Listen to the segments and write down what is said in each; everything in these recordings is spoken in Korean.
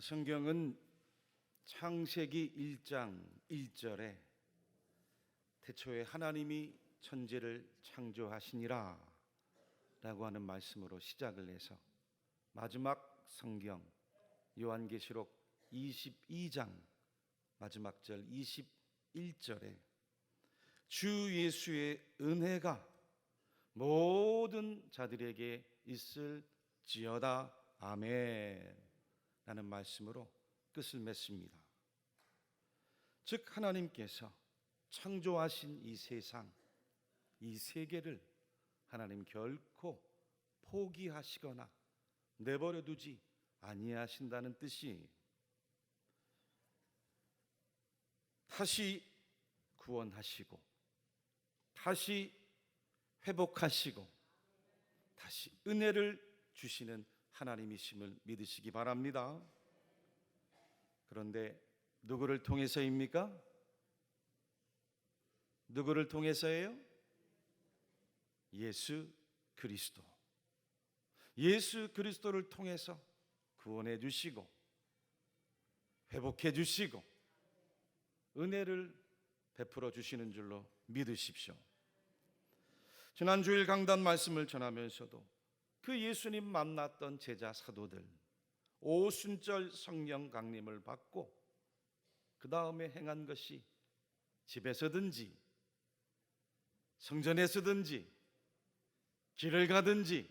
성경은 창세기 1장 1절에 태초에 하나님이 천지를 창조하시니라 라고 하는 말씀으로 시작을 해서 마지막 성경 요한계시록 22장 마지막 절 21절에 주 예수의 은혜가 모든 자들에게 있을지어다. 아멘 라는 말씀으로 끝을 맺습니다. 즉 하나님께서 창조하신 이 세상 이 세계를 하나님 결코 포기하시거나 내버려 두지 아니하신다는 뜻이 다시 구원하시고 다시 회복하시고 다시 은혜를 주시는 하나님이심을 믿으시기 바랍니다. 그런데 누구를 통해서입니까? 누구를 통해서예요? 예수 그리스도. 예수 그리스도를 통해서 구원해 주시고 회복해 주시고 은혜를 베풀어 주시는 줄로 믿으십시오. 지난 주일 강단 말씀을 전하면서도 그 예수님 만났던 제자 사도들 오순절 성령 강림을 받고 그 다음에 행한 것이 집에서든지 성전에서든지 길을 가든지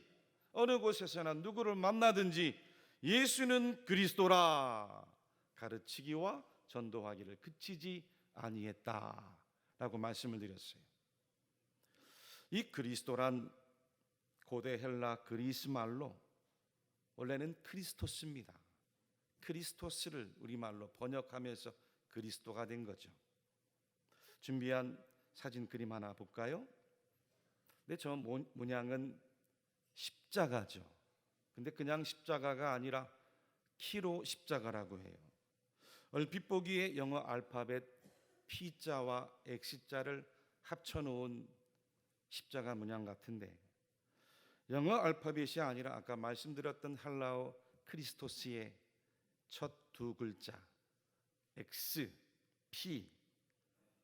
어느 곳에서나 누구를 만나든지 예수는 그리스도라 가르치기와 전도하기를 그치지 아니했다라고 말씀을 드렸어요. 이 그리스도란 고대 헬라 그리스 말로 원래는 크리스토스입니다. 크리스토스를 우리말로 번역하면서 그리스도가 된 거죠. 준비한 사진 그림 하나 볼까요? 근데 저 문양은 십자가죠. 근데 그냥 십자가가 아니라 키로 십자가라고 해요. 얼핏 보기에 영어 알파벳 P자와 X자를 합쳐 놓은 십자가 문양 같은데 영어 알파벳이 아니라 아까 말씀드렸던 할라어 크리스토스의 첫 두 글자 X, P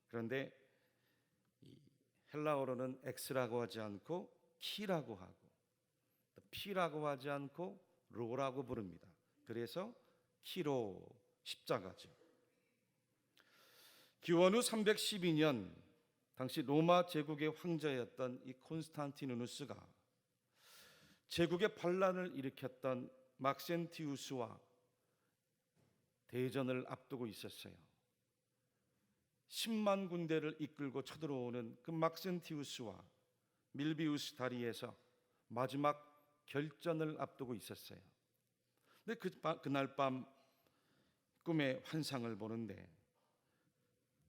그런데 헬라어로는 X라고 하지 않고 키라고 하고 P라고 하지 않고 로라고 부릅니다. 그래서 키로 십자가죠. 기원 후 312년 당시 로마 제국의 황제였던 이 콘스탄티누스가 제국의 반란을 일으켰던 막센티우스와 대전을 앞두고 있었어요. 10만 군대를 이끌고 쳐들어오는 그 막센티우스와 밀비우스 다리에서 마지막 결전을 앞두고 있었어요. 근데 그, 그날 밤 꿈에 환상을 보는데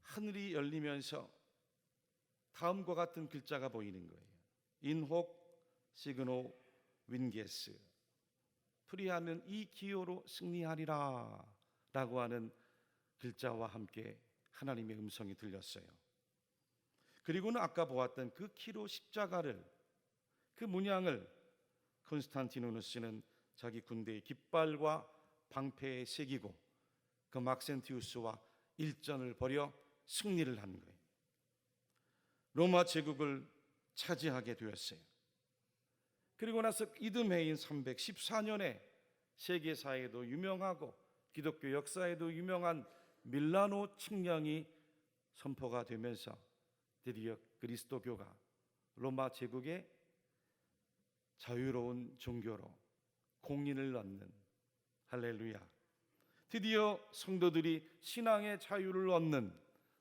하늘이 열리면서 다음과 같은 글자가 보이는 거예요. 인혹 시그노 윈게스 프리하면 이 기호로 승리하리라 라고 하는 글자와 함께 하나님의 음성이 들렸어요. 그리고는 아까 보았던 그 키로 십자가를 그 문양을 콘스탄티누스는 자기 군대의 깃발과 방패에 새기고 그 막센티우스와 일전을 벌여 승리를 한 거예요. 로마 제국을 차지하게 되었어요. 그리고 나서 이듬해인 314년에 세계사에도 유명하고 기독교 역사에도 유명한 밀라노 칙령이 선포가 되면서 드디어 그리스도교가 로마 제국의 자유로운 종교로 공인을 얻는 할렐루야. 드디어 성도들이 신앙의 자유를 얻는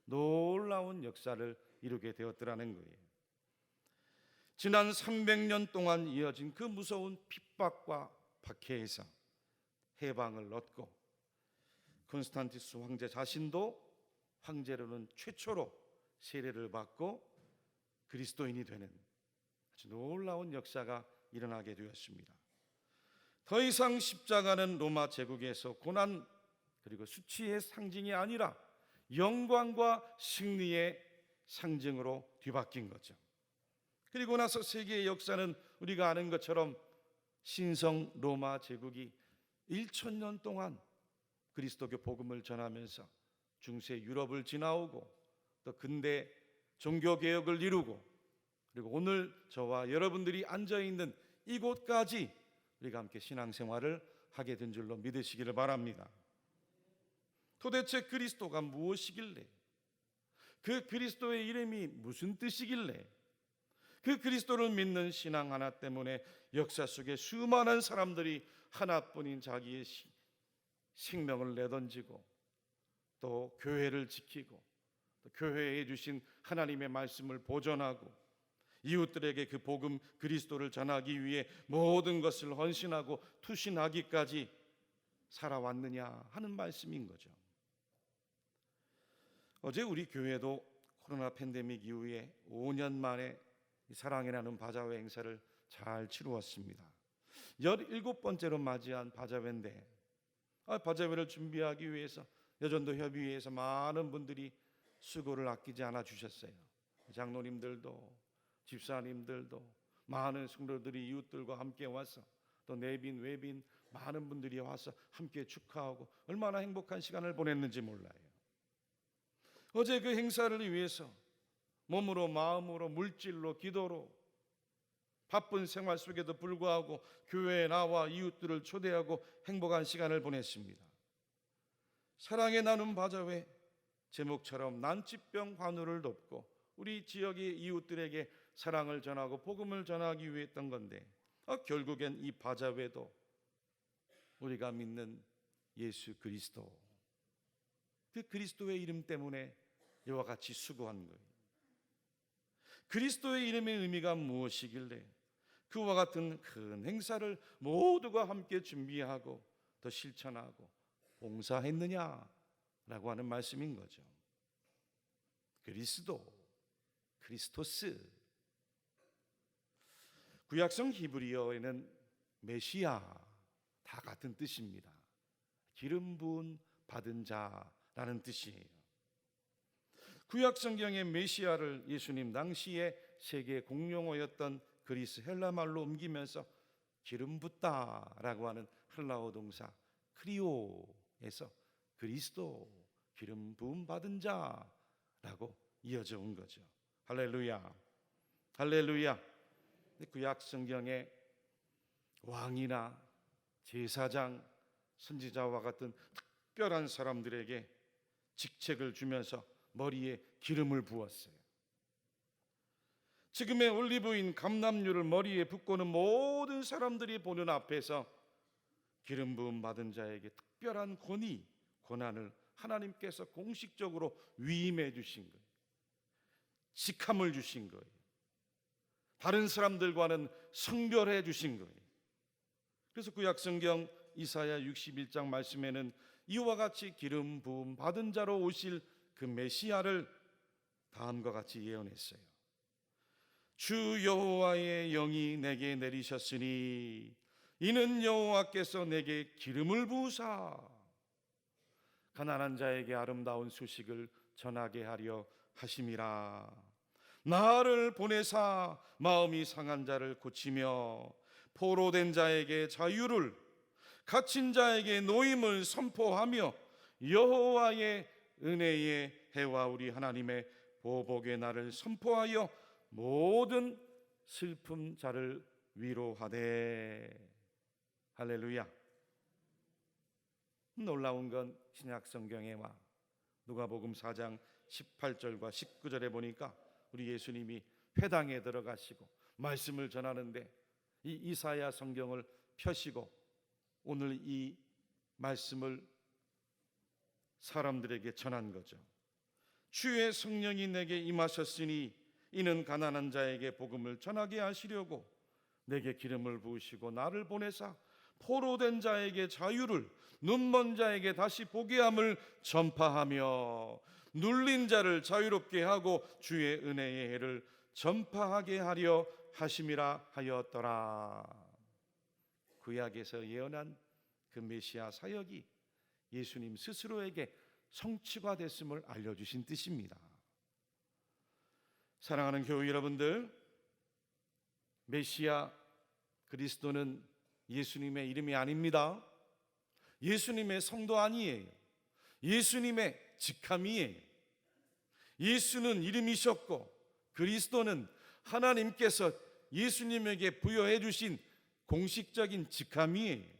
놀라운 역사를 이루게 되었더라는 거예요. 지난 300년 동안 이어진 그 무서운 핍박과 박해에서 해방을 얻고 콘스탄티스 황제 자신도 황제로는 최초로 세례를 받고 그리스도인이 되는 아주 놀라운 역사가 일어나게 되었습니다. 더 이상 십자가는 로마 제국에서 고난 그리고 수치의 상징이 아니라 영광과 승리의 상징으로 뒤바뀐 거죠. 그리고 나서 세계의 역사는 우리가 아는 것처럼 신성 로마 제국이 1천 년 동안 그리스도교 복음을 전하면서 중세 유럽을 지나오고 또 근대 종교 개혁을 이루고 그리고 오늘 저와 여러분들이 앉아 있는 이곳까지 우리가 함께 신앙생활을 하게 된 줄로 믿으시기를 바랍니다. 도대체 그리스도가 무엇이길래 그 그리스도의 이름이 무슨 뜻이길래 그 그리스도를 믿는 신앙 하나 때문에 역사 속에 수많은 사람들이 하나뿐인 자기의 시- 생명을 내던지고 또 교회를 지키고 또 교회에 주신 하나님의 말씀을 보존하고 이웃들에게 그 복음 그리스도를 전하기 위해 모든 것을 헌신하고 투신하기까지 살아왔느냐 하는 말씀인 거죠. 어제 우리 교회도 코로나 팬데믹 이후에 5년 만에 이 사랑이라는 바자회 행사를 잘 치루었습니다. 17번째로 맞이한 바자회인데 아, 바자회를 준비하기 위해서 여전도 협의회에서 많은 분들이 수고를 아끼지 않아 주셨어요. 장로님들도 집사님들도 많은 성도들이 이웃들과 함께 와서 또 내빈 외빈 많은 분들이 와서 함께 축하하고 얼마나 행복한 시간을 보냈는지 몰라요. 어제 그 행사를 위해서 몸으로 마음으로 물질로 기도로 바쁜 생활 속에도 불구하고 교회에 나와 이웃들을 초대하고 행복한 시간을 보냈습니다. 사랑의 나눔 바자회 제목처럼 난치병 환우를 돕고 우리 지역의 이웃들에게 사랑을 전하고 복음을 전하기 위해 했던 건데 아, 결국엔 이 바자회도 우리가 믿는 예수 그리스도 그 그리스도의 이름 때문에 이와 같이 수고한 거예요. 그리스도의 이름의 의미가 무엇이길래 그와 같은 큰 행사를 모두가 함께 준비하고 더 실천하고 봉사했느냐라고 하는 말씀인 거죠. 그리스도, 크리스토스. 구약성 히브리어에는 메시아 다 같은 뜻입니다. 기름 부은 받은 자라는 뜻이에요. 구약 성경의 메시아를 예수님 당시에 세계 공용어였던 그리스 헬라 말로 옮기면서 기름 붓다라고 하는 헬라어 동사 크리오에서 그리스도 기름 부음 받은 자라고 이어져 온 거죠. 할렐루야. 할렐루야. 구약 성경에 왕이나 제사장, 선지자와 같은 특별한 사람들에게 직책을 주면서 머리에 기름을 부었어요. 지금의 올리브인 감남류를 머리에 붓고는 모든 사람들이 보는 앞에서 기름 부음 받은 자에게 특별한 권위, 권한을 하나님께서 공식적으로 위임해 주신 거예요. 직함을 주신 거예요. 다른 사람들과는 성별해 주신 거예요. 그래서 구약 성경 이사야 61장 말씀에는 이와 같이 기름 부음 받은 자로 오실 그 메시아를 다음과 같이 예언했어요. 주 여호와의 영이 내게 내리셨으니 이는 여호와께서 내게 기름을 부으사 가난한 자에게 아름다운 소식을 전하게 하려 하심이라 나를 보내사 마음이 상한 자를 고치며 포로된 자에게 자유를 갇힌 자에게 노임을 선포하며 여호와의 은혜의 해와 우리 하나님의 보복의 날을 선포하여 모든 슬픔 자를 위로하되 할렐루야. 놀라운 건 신약 성경에 와 누가복음 4장 18절과 19절에 보니까 우리 예수님이 회당에 들어가시고 말씀을 전하는데 이 이사야 성경을 펴시고 오늘 이 말씀을 사람들에게 전한 거죠. 주의 성령이 내게 임하셨으니 이는 가난한 자에게 복음을 전하게 하시려고 내게 기름을 부으시고 나를 보내사 포로된 자에게 자유를 눈먼 자에게 다시 보게 함을 전파하며 눌린 자를 자유롭게 하고 주의 은혜의 해를 전파하게 하려 하심이라 하였더라. 구약에서 예언한 그 메시아 사역이 예수님 스스로에게 성취가 됐음을 알려주신 뜻입니다. 사랑하는 교회 여러분들, 메시아 그리스도는 예수님의 이름이 아닙니다. 예수님의 성도 아니에요. 예수님의 직함이에요. 예수는 이름이셨고 그리스도는 하나님께서 예수님에게 부여해 주신 공식적인 직함이에요.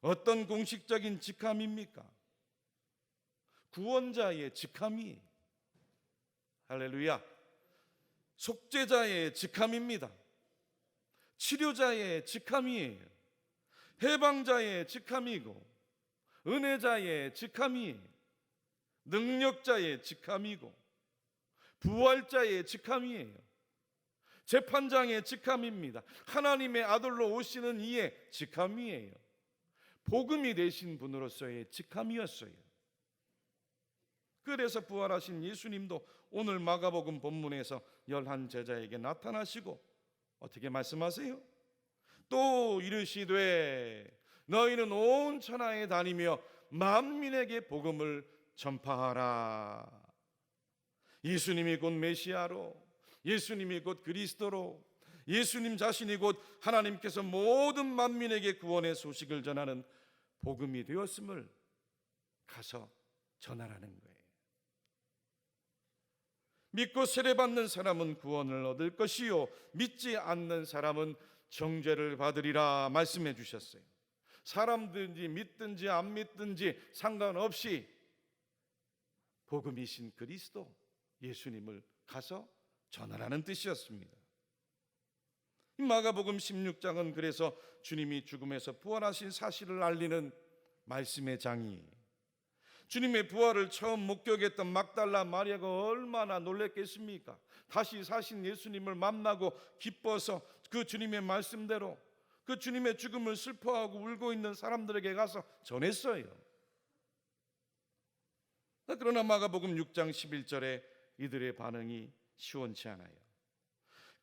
어떤 공식적인 직함입니까? 구원자의 직함이 할렐루야. 속죄자의 직함입니다. 치료자의 직함이에요. 해방자의 직함이고 은혜자의 직함이 능력자의 직함이고 부활자의 직함이에요. 재판장의 직함입니다. 하나님의 아들로 오시는 이의 직함이에요. 복음이 되신 분으로서의 직함이었어요. 그래서 부활하신 예수님도 오늘 마가복음 본문에서 열한 제자에게 나타나시고 어떻게 말씀하세요? 또 이르시되 너희는 온 천하에 다니며 만민에게 복음을 전파하라. 예수님이 곧 메시아로 예수님이 곧 그리스도로 예수님 자신이 곧 하나님께서 모든 만민에게 구원의 소식을 전하는 복음이 되었음을 가서 전하라는 거예요. 믿고 세례받는 사람은 구원을 얻을 것이요 믿지 않는 사람은 정죄를 받으리라 말씀해 주셨어요. 사람든지 믿든지 안 믿든지 상관없이 복음이신 그리스도 예수님을 가서 전하라는 뜻이었습니다. 마가복음 16장은 그래서 주님이 죽음에서 부활하신 사실을 알리는 말씀의 장이 주님의 부활을 처음 목격했던 막달라 마리아가 얼마나 놀랬겠습니까? 다시 사신 예수님을 만나고 기뻐서 그 주님의 말씀대로 그 주님의 죽음을 슬퍼하고 울고 있는 사람들에게 가서 전했어요. 그러나 마가복음 6장 11절에 이들의 반응이 시원치 않아요.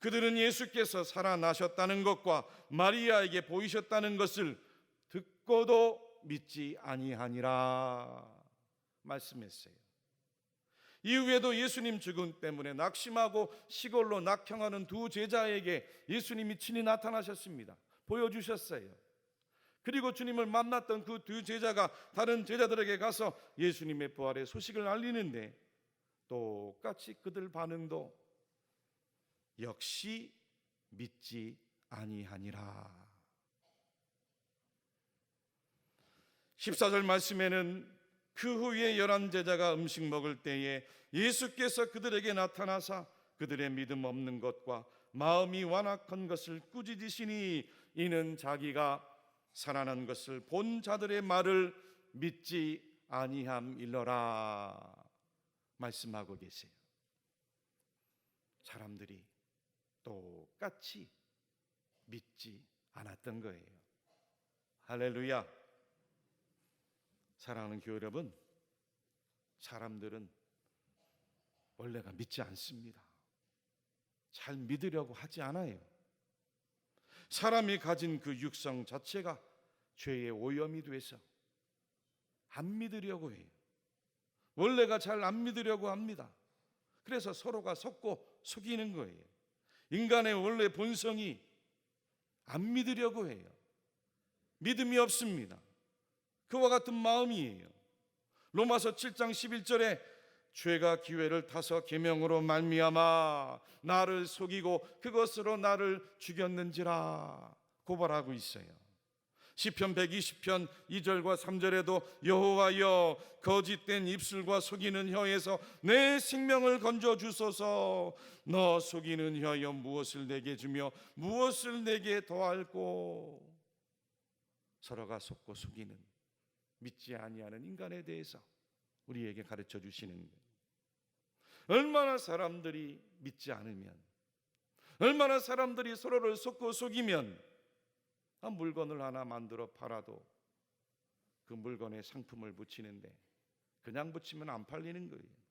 그들은 예수께서 살아나셨다는 것과 마리아에게 보이셨다는 것을 듣고도 믿지 아니하니라 말씀했어요. 이후에도 예수님 죽음 때문에 낙심하고 시골로 낙향하는 두 제자에게 예수님이 친히 나타나셨습니다. 보여주셨어요. 그리고 주님을 만났던 그 두 제자가 다른 제자들에게 가서 예수님의 부활의 소식을 알리는데 똑같이 그들 반응도 역시 믿지 아니하니라. 14절 말씀에는 그 후에 열한 제자가 음식 먹을 때에 예수께서 그들에게 나타나사 그들의 믿음 없는 것과 마음이 완악한 것을 꾸짖으시니 이는 자기가 살아난 것을 본 자들의 말을 믿지 아니함 일러라 말씀하고 계세요. 사람들이 똑같이 믿지 않았던 거예요. 할렐루야. 사랑하는 교회 여러분, 사람들은 원래가 믿지 않습니다. 잘 믿으려고 하지 않아요. 사람이 가진 그 육성 자체가 죄의 오염이 돼서 안 믿으려고 해요. 원래가 잘 안 믿으려고 합니다. 그래서 서로가 속고 속이는 거예요. 인간의 원래 본성이 안 믿으려고 해요. 믿음이 없습니다. 그와 같은 마음이에요. 로마서 7장 11절에 죄가 기회를 타서 계명으로 말미암아 나를 속이고 그것으로 나를 죽였는지라 고발하고 있어요. 시편 120편 2절과 3절에도 여호와여 거짓된 입술과 속이는 혀에서 내 생명을 건져 주소서 너 속이는 혀여 무엇을 내게 주며 무엇을 내게 더할고 서로가 속고 속이는 믿지 아니하는 인간에 대해서 우리에게 가르쳐 주시는 거예요. 얼마나 사람들이 믿지 않으면 얼마나 사람들이 서로를 속고 속이면 물건을 하나 만들어 팔아도 그 물건에 상품을 붙이는데 그냥 붙이면 안 팔리는 거예요.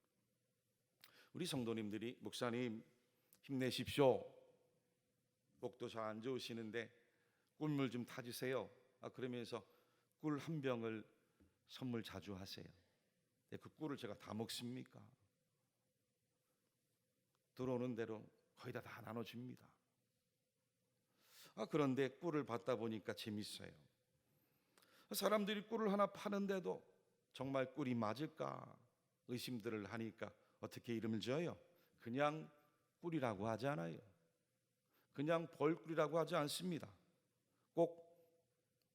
우리 성도님들이 목사님 힘내십시오. 목도 잘 안 좋으시는데 꿀물 좀 타주세요. 아, 그러면서 꿀 한 병을 선물 자주 하세요. 그 꿀을 제가 다 먹습니까? 들어오는 대로 거의 다, 다 나눠줍니다. 아, 그런데 꿀을 받다 보니까 재밌어요. 사람들이 꿀을 하나 파는데도 정말 꿀이 맞을까 의심들을 하니까 어떻게 이름을 지어요? 그냥 꿀이라고 하지 않아요. 그냥 벌꿀이라고 하지 않습니다. 꼭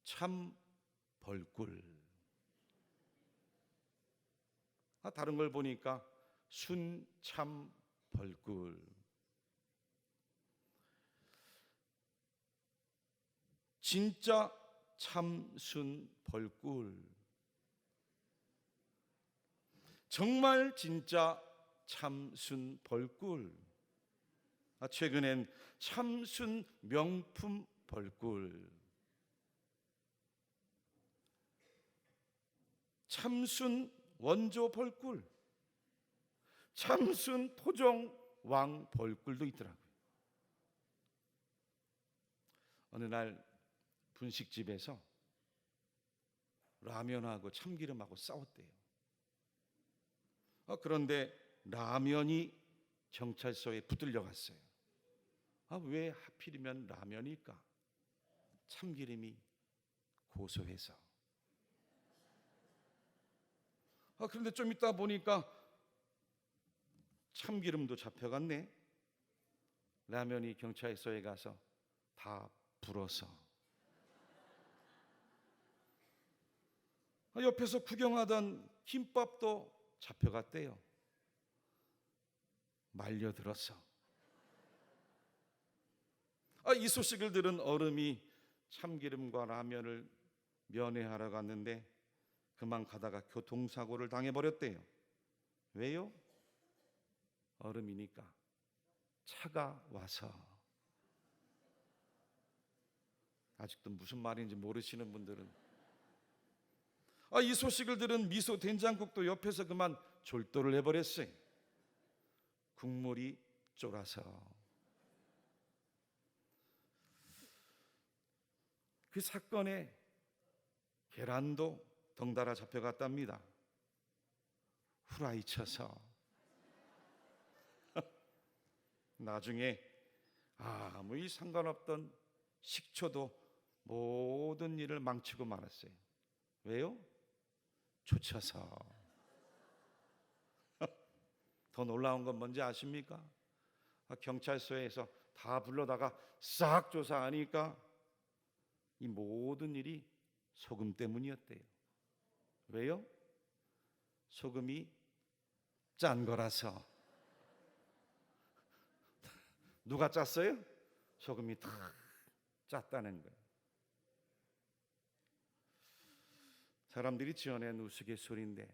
참 벌꿀. 아, 다른 걸 보니까 순 참 벌꿀. 진짜 참순 벌꿀. 정말 진짜 참순 벌꿀. 아, 최근엔 참순 명품 벌꿀. 참순 원조 벌꿀. 참순 토종 왕 벌꿀도 있더라고요. 어느 날 분식집에서 라면하고 참기름하고 싸웠대요. 아, 그런데 라면이 경찰서에 붙들려 갔어요. 아, 왜 하필이면 라면일까? 참기름이 고소해서. 아, 그런데 좀 있다 보니까 참기름도 잡혀갔네. 라면이 경찰서에 가서 다 불어서. 옆에서 구경하던 김밥도 잡혀갔대요. 말려들었어. 아, 이 소식을 들은 어름이 참기름과 라면을 면회하러 갔는데 그만 가다가 교통사고를 당해버렸대요. 왜요? 얼음이니까 차가 와서 아직도 무슨 말인지 모르시는 분들은 아, 이 소식을 들은 미소 된장국도 옆에서 그만 졸도를 해버렸어요. 국물이 쫄아서 그 사건에 계란도 덩달아 잡혀갔답니다. 후라이 쳐서 나중에 아무 이 상관없던 식초도 모든 일을 망치고 말았어요. 왜요? 초쳐서. 더 놀라운 건 뭔지 아십니까? 아, 경찰서에서 다 불러다가 싹 조사하니까 이 모든 일이 소금 때문이었대요. 왜요? 소금이 짠 거라서. 누가 짰어요? 소금이 다 짰다는 거예요. 사람들이 지어낸 우스갯소리인데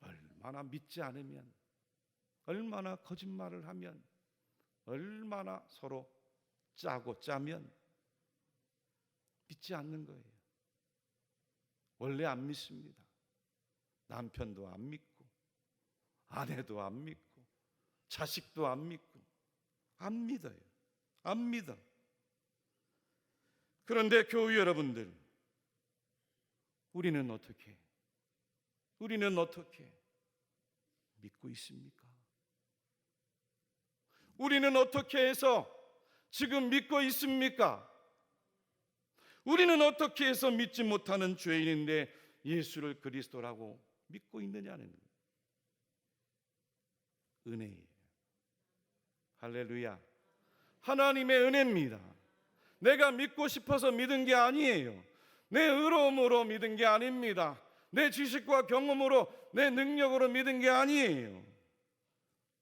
얼마나 믿지 않으면 얼마나 거짓말을 하면 얼마나 서로 짜고 짜면 믿지 않는 거예요. 원래 안 믿습니다. 남편도 안 믿고 아내도 안 믿고 자식도 안 믿고 안 믿어요. 안 믿어. 그런데 교우 여러분들 우리는 어떻게 우리는 어떻게 믿고 있습니까? 우리는 어떻게 해서 지금 믿고 있습니까? 우리는 어떻게 해서 믿지 못하는 죄인인데 예수를 그리스도라고 믿고 있느냐는 은혜예요. 할렐루야. 하나님의 은혜입니다. 내가 믿고 싶어서 믿은 게 아니에요. 내 의로움으로 믿은 게 아닙니다. 내 지식과 경험으로 내 능력으로 믿은 게 아니에요.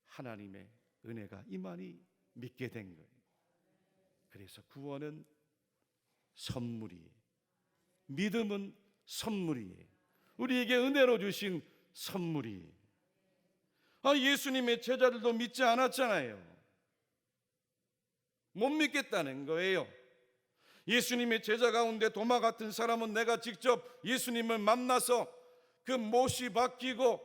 하나님의 은혜가 이만이 믿게 된 거예요. 그래서 구원은 선물이에요. 믿음은 선물이에요. 우리에게 은혜로 주신 선물이에요. 아, 예수님의 제자들도 믿지 않았잖아요. 못 믿겠다는 거예요. 예수님의 제자 가운데 도마 같은 사람은 내가 직접 예수님을 만나서 그 못이 바뀌고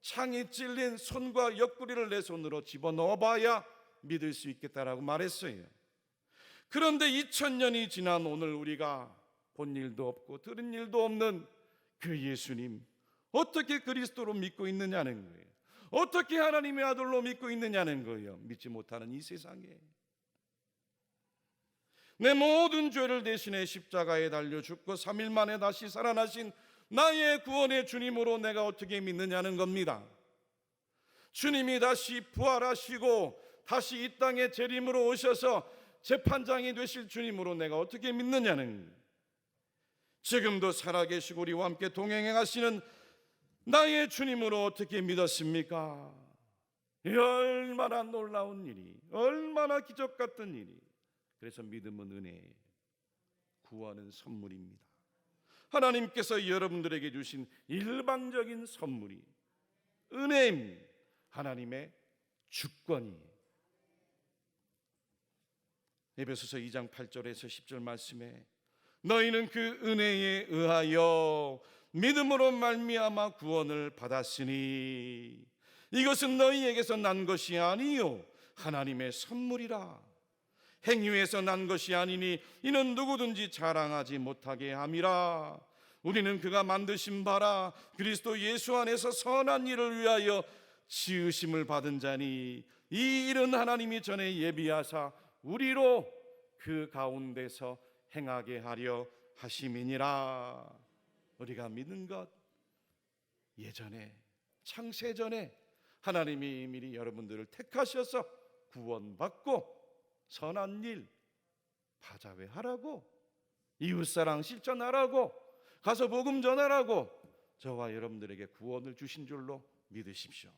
창이 찔린 손과 옆구리를 내 손으로 집어넣어 봐야 믿을 수 있겠다라고 말했어요. 그런데 2000년이 지난 오늘 우리가 본 일도 없고 들은 일도 없는 그 예수님 어떻게 그리스도로 믿고 있느냐는 거예요. 어떻게 하나님의 아들로 믿고 있느냐는 거예요. 믿지 못하는 이 세상에 내 모든 죄를 대신해 십자가에 달려 죽고 3일 만에 다시 살아나신 나의 구원의 주님으로 내가 어떻게 믿느냐는 겁니다. 주님이 다시 부활하시고 다시 이 땅에 재림으로 오셔서 재판장이 되실 주님으로 내가 어떻게 믿느냐는 지금도 살아계시고 우리와 함께 동행해 가시는 나의 주님으로 어떻게 믿었습니까? 이 얼마나 놀라운 일이, 얼마나 기적 같은 일이. 그래서 믿음은 은혜, 구원은 선물입니다. 하나님께서 여러분들에게 주신 일방적인 선물이 은혜입니다. 하나님의 주권이에요. 에베소서 2장 8절에서 10절 말씀에 너희는 그 은혜에 의하여 믿음으로 말미암아 구원을 받았으니 이것은 너희에게서 난 것이 아니요 하나님의 선물이라 행위에서 난 것이 아니니 이는 누구든지 자랑하지 못하게 함이라. 우리는 그가 만드신 바라 그리스도 예수 안에서 선한 일을 위하여 지으심을 받은 자니 이 일은 하나님이 전에 예비하사 우리로 그 가운데서 행하게 하려 하심이니라. 우리가 믿는 것 예전에 창세 전에 하나님이 미리 여러분들을 택하셔서 구원받고 선한 일 바자회 하라고 이웃사랑 실천하라고 가서 복음 전하라고 저와 여러분들에게 구원을 주신 줄로 믿으십시오.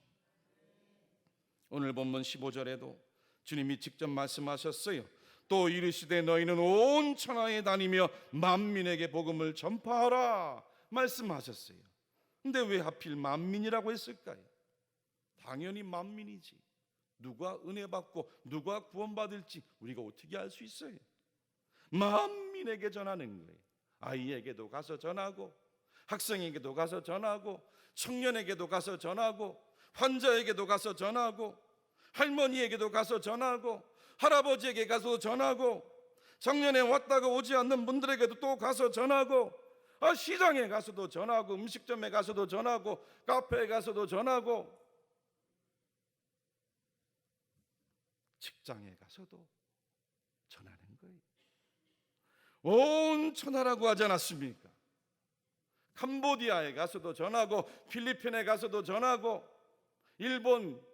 오늘 본문 15절에도 주님이 직접 말씀하셨어요. 또 이르시되 너희는 온 천하에 다니며 만민에게 복음을 전파하라 말씀하셨어요. 근데 왜 하필 만민이라고 했을까요? 당연히 만민이지. 누가 은혜 받고 누가 구원받을지 우리가 어떻게 알 수 있어요? 만민에게 전하는 거예요. 아이에게도 가서 전하고 학생에게도 가서 전하고 청년에게도 가서 전하고 환자에게도 가서 전하고 할머니에게도 가서 전하고 할아버지에게 가서 전하고 작년에 왔다가 오지 않는 분들에게도 또 가서 전하고 아, 시장에 가서도 전하고 음식점에 가서도 전하고 카페에 가서도 전하고 직장에 가서도 전하는 거예요. 온 천하라고 하지 않았습니까? 캄보디아에 가서도 전하고 필리핀에 가서도 전하고 일본,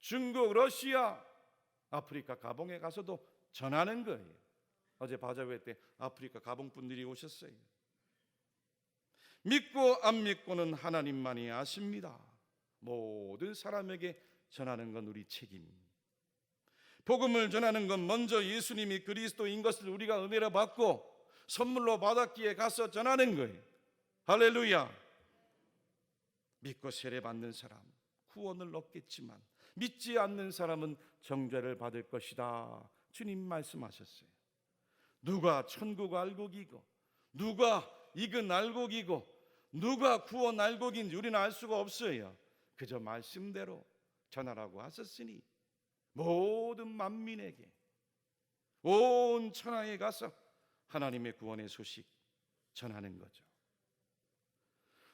중국, 러시아, 아프리카 가봉에 가서도 전하는 거예요. 어제 바자회 때 아프리카 가봉 분들이 오셨어요. 믿고 안 믿고는 하나님만이 아십니다. 모든 사람에게 전하는 건 우리 책임. 복음을 전하는 건 먼저 예수님이 그리스도인 것을 우리가 은혜로 받고 선물로 받았기에 가서 전하는 거예요. 할렐루야. 믿고 세례 받는 사람 구원을 얻겠지만 믿지 않는 사람은 정죄를 받을 것이다. 주님 말씀하셨어요. 누가 천국 알곡이고 누가 익은 알곡이고 누가 구원 알곡인지 우리는 알 수가 없어요. 그저 말씀대로 전하라고 하셨으니 모든 만민에게 온 천하에 가서 하나님의 구원의 소식 전하는 거죠.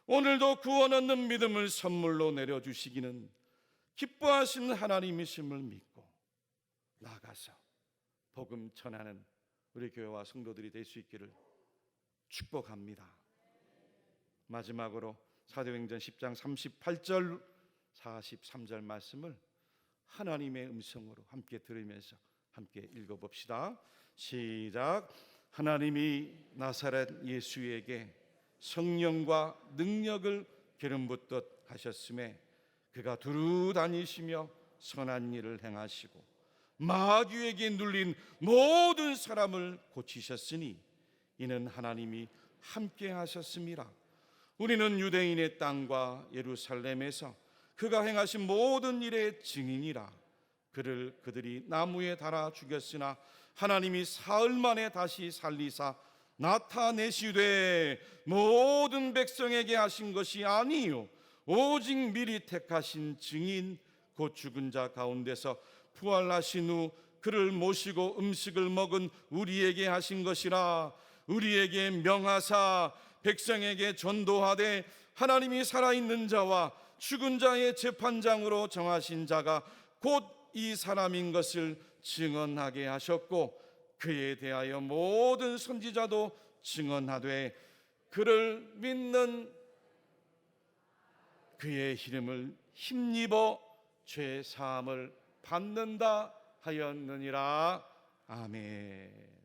오늘도 구원 얻는 믿음을 선물로 내려주시기는 기뻐하시는 하나님이심을 믿고 나가서 복음 전하는 우리 교회와 성도들이 될 수 있기를 축복합니다. 마지막으로 사도행전 10장 38절 43절 말씀을 하나님의 음성으로 함께 들으면서 함께 읽어봅시다. 시작. 하나님이 나사렛 예수에게 성령과 능력을 기름 붓듯 하셨음에 그가 두루 다니시며 선한 일을 행하시고 마귀에게 눌린 모든 사람을 고치셨으니 이는 하나님이 함께 하셨습니다. 우리는 유대인의 땅과 예루살렘에서 그가 행하신 모든 일의 증인이라. 그를 그들이 나무에 달아 죽였으나 하나님이 사흘 만에 다시 살리사 나타내시되 모든 백성에게 하신 것이 아니요. 오직 미리 택하신 증인 곧 죽은 자 가운데서 부활하신 후 그를 모시고 음식을 먹은 우리에게 하신 것이라. 우리에게 명하사 백성에게 전도하되 하나님이 살아있는 자와 죽은 자의 재판장으로 정하신 자가 곧 이 사람인 것을 증언하게 하셨고 그에 대하여 모든 선지자도 증언하되 그를 믿는 그의 이름을 힘입어 죄 사함을 받는다 하였느니라 아멘.